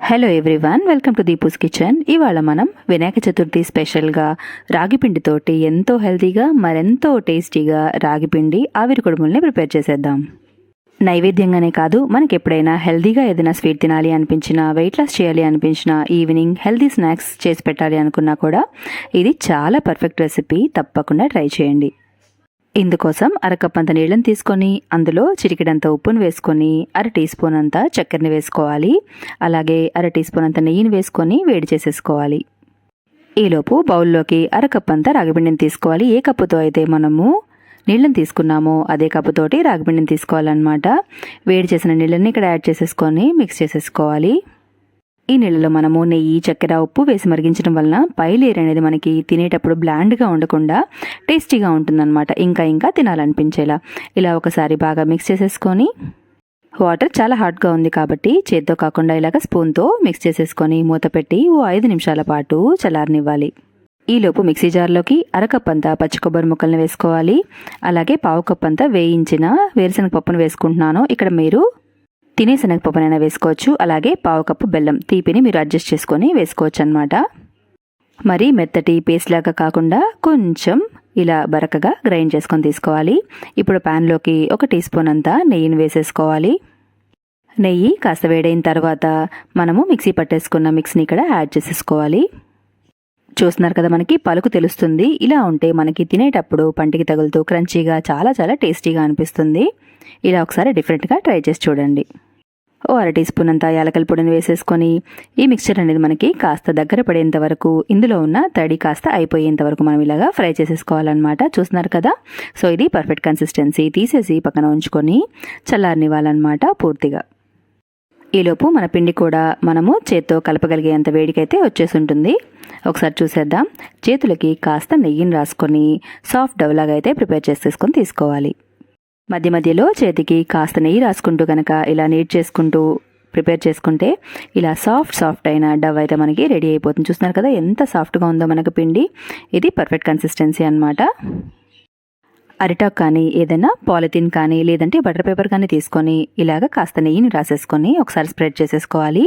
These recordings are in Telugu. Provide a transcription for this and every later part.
Hello everyone welcome to Deepu's kitchen ఇవాళ మనం వినాయక చతుర్థి స్పెషల్గా రాగిపిండితోటి ఎంతో హెల్తీగా మరెంతో టేస్టీగా రాగి పిండి ఆవిరి కుడుముల్ని ప్రిపేర్ చేసేద్దాం. నైవేద్యంగానే కాదు మనకి ఎప్పుడైనా హెల్తీగా ఏదైనా స్వీట్ తినాలి అనిపించినా వెయిట్ లాస్ చేయాలి అనిపించినా ఈవినింగ్ హెల్తీ స్నాక్స్ చేసి పెట్టాలి అనుకున్నా కూడా ఇది చాలా పర్ఫెక్ట్ రెసిపీ తప్పకుండా ట్రై చేయండి. ఇందుకోసం అరకప్ అంత నీళ్ళని తీసుకొని అందులో చిటికెడంత ఉప్పును వేసుకొని అర టీ స్పూన్ అంత చక్కెరని వేసుకోవాలి. అలాగే అర టీ స్పూన్ అంత నెయ్యిని వేసుకొని వేడి చేసేసుకోవాలి. ఈలోపు బౌల్లోకి అరకప్ అంతా రాగిపిండిని తీసుకోవాలి. ఏ కప్పుతో అయితే మనము నీళ్ళని తీసుకున్నామో అదే కప్పుతోటి రాగిపిండిని తీసుకోవాలన్నమాట. వేడి చేసిన నీళ్ళని ఇక్కడ యాడ్ చేసేసుకొని మిక్స్ చేసేసుకోవాలి. ఈ నీళ్ళలో మనము నెయ్యి చక్కెర ఉప్పు వేసి మరిగించడం వలన పైలేరు అనేది మనకి తినేటప్పుడు బ్లాండ్గా ఉండకుండా టేస్టీగా ఉంటుందన్నమాట. ఇంకా ఇంకా తినాలనిపించేలా. ఇలా ఒకసారి బాగా మిక్స్ చేసేసుకొని వాటర్ చాలా హాట్గా ఉంది కాబట్టి చేత్తో కాకుండా ఇలాగ స్పూన్తో మిక్స్ చేసేసుకొని మూత పెట్టి ఓ ఐదు నిమిషాల పాటు చల్లారనివ్వాలి. ఈలోపు మిక్సీ జార్లోకి అరకప్ అంతా పచ్చి కొబ్బరి ముక్కల్ని వేసుకోవాలి. అలాగే పావు కప్ అంతా వేయించిన వేరుశనగ పప్పును వేసుకుంటున్నాను. ఇక్కడ మీరు తినే శనగపప్పునైనా వేసుకోవచ్చు. అలాగే పావు కప్పు బెల్లం తీపిని మీరు అడ్జస్ట్ చేసుకొని వేసుకోవచ్చు అనమాట మరి మెత్తటి పేస్ట్ లాగా కాకుండా కొంచెం ఇలా బరకగా గ్రైండ్ చేసుకొని తీసుకోవాలి. ఇప్పుడు ప్యాన్లోకి ఒక టీ స్పూన్ అంతా నెయ్యిని వేసేసుకోవాలి. నెయ్యి కాస్త వేడైన తర్వాత మనము మిక్సీ పట్టేసుకున్న మిక్స్ని ఇక్కడ యాడ్ చేసేసుకోవాలి. చూస్తున్నారు కదా మనకి పలుకు తెలుస్తుంది. ఇలా ఉంటే మనకి తినేటప్పుడు పంటికి తగులుతూ క్రంచీగా చాలా చాలా టేస్టీగా అనిపిస్తుంది. ఇలా ఒకసారి డిఫరెంట్గా ట్రై చేసి చూడండి. ఓ అర టీ స్పూన్ అంతా యాలకల పొడిని వేసేసుకొని ఈ మిక్చర్ అనేది మనకి కాస్త దగ్గర పడేంత వరకు ఇందులో ఉన్న తడి కాస్త అయిపోయేంత వరకు మనం ఇలాగా ఫ్రై చేసేసుకోవాలన్నమాట. చూస్తున్నారు కదా? సో ఇది పర్ఫెక్ట్ కన్సిస్టెన్సీ. తీసేసి పక్కన ఉంచుకొని చల్లారనివ్వాలన్నమాట పూర్తిగా. ఈలోపు మన పిండి కూడా మనము చేత్తో కలపగలిగేంత వేడికైతే వచ్చేసి ఉంటుంది ఒకసారి చూసేద్దాం. చేతులకి కాస్త నెయ్యిని రాసుకొని సాఫ్ట్ డవ్లాగా అయితే ప్రిపేర్ చేసేసుకొని తీసుకోవాలి. మధ్య మధ్యలో చేతికి కాస్త నెయ్యి రాసుకుంటూ కనుక ఇలా నీట్ చేసుకుంటూ ప్రిపేర్ చేసుకుంటే ఇలా సాఫ్ట్ సాఫ్ట్ అయిన డవ్ అయితే మనకి రెడీ అయిపోతుంది. చూస్తున్నారు కదా ఎంత సాఫ్ట్గా ఉందో మనకు పిండి. ఇది పర్ఫెక్ట్ కన్సిస్టెన్సీ అనమాట అరిటాక్ కానీ ఏదైనా పాలిథిన్ కానీ లేదంటే బటర్ పేపర్ కానీ తీసుకొని ఇలాగ కాస్త నెయ్యిని రాసేసుకొని ఒకసారి స్ప్రెడ్ చేసేసుకోవాలి.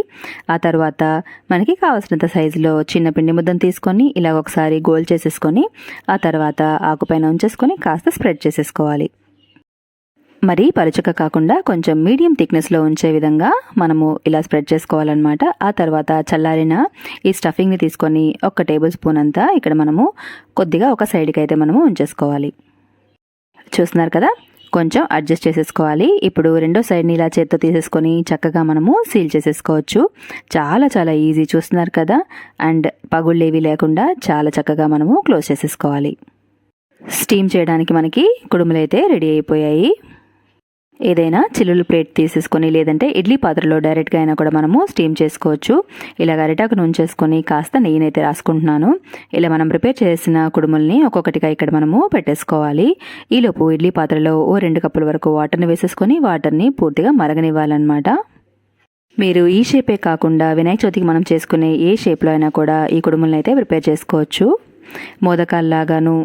ఆ తర్వాత మనకి కావాల్సినంత సైజులో చిన్న పిండి ముద్దను తీసుకొని ఇలాగ ఒకసారి గోల్ చేసేసుకొని ఆ తర్వాత ఆకుపైన ఉంచేసుకొని కాస్త స్ప్రెడ్ చేసేసుకోవాలి. మరి పలుచక కాకుండా కొంచెం మీడియం థిక్నెస్లో ఉంచే విధంగా మనము ఇలా స్ప్రెడ్ చేసుకోవాలన్నమాట. ఆ తర్వాత చల్లారిన ఈ స్టఫింగ్ని తీసుకొని ఒక టేబుల్ స్పూన్ అంతా ఇక్కడ మనము కొద్దిగా ఒక సైడ్కి అయితే మనము ఉంచేసుకోవాలి. చూస్తున్నారు కదా? కొంచెం అడ్జస్ట్ చేసేసుకోవాలి. ఇప్పుడు రెండో సైడ్ని ఇలా చేత్తో తీసేసుకొని చక్కగా మనము సీల్ చేసేసుకోవచ్చు. చాలా చాలా ఈజీ చూస్తున్నారు కదా? అండ్ పగుళ్ళేవి లేకుండా చాలా చక్కగా మనము క్లోజ్ చేసేసుకోవాలి. స్టీమ్ చేయడానికి మనకి కుడుములు అయితే రెడీ అయిపోయాయి. ఏదైనా చిల్లులు ప్లేట్ తీసేసుకొని లేదంటే ఇడ్లీ పాత్రలో డైరెక్ట్గా అయినా కూడా మనము స్టీమ్ చేసుకోవచ్చు. ఇలా గరిటాకు నుంచేసుకొని కాస్త నెయ్యినైతే రాసుకుంటున్నాను. ఇలా మనం ప్రిపేర్ చేసిన కుడుముల్ని ఒక్కొక్కటిగా ఇక్కడ మనము పెట్టేసుకోవాలి. ఈలోపు ఇడ్లీ పాత్రలో ఓ రెండు కప్పుల వరకు వాటర్ని వేసేసుకొని వాటర్ని పూర్తిగా మరగనివ్వాలన్నమాట. మీరు ఈ షేపే కాకుండా వినాయక చవితికి మనం చేసుకునే ఏ షేప్లో అయినా కూడా ఈ కుడుములను అయితే ప్రిపేర్ చేసుకోవచ్చు. మోదకాల్లాగాను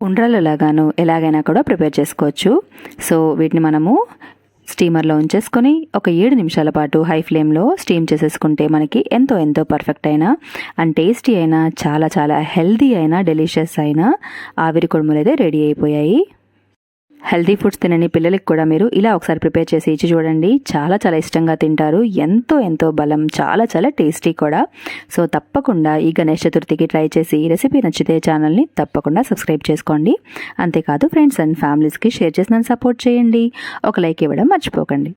ఉండ్రాలలాగాను ఎలాగైనా కూడా ప్రిపేర్ చేసుకోవచ్చు. సో వీటిని మనము స్టీమర్లో ఉంచేసుకొని ఒక ఏడు నిమిషాల పాటు హై ఫ్లేమ్లో స్టీమ్ చేసేసుకుంటే మనకి ఎంతో ఎంతో పర్ఫెక్ట్ అయినా అండ్ టేస్టీ అయినా చాలా చాలా హెల్దీ అయినా డెలిషియస్ అయినా ఆవిరి కుడుములు అయితే రెడీ అయిపోయాయి. హెల్తీ ఫుడ్స్ తినని పిల్లలకి కూడా మీరు ఇలా ఒకసారి ప్రిపేర్ చేసి ఇచ్చి చూడండి. చాలా చాలా ఇష్టంగా తింటారు. ఎంతో ఎంతో బలం చాలా చాలా టేస్టీ కూడా. సో తప్పకుండా ఈ గణేష్ చతుర్థికి ట్రై చేసి ఈ రెసిపీ నచ్చితే ఛానల్ని తప్పకుండా సబ్స్క్రైబ్ చేసుకోండి. అంతేకాదు ఫ్రెండ్స్ అండ్ ఫ్యామిలీస్కి షేర్ చేసి నన్ను సపోర్ట్ చేయండి. ఒక లైక్ ఇవ్వడం మర్చిపోకండి.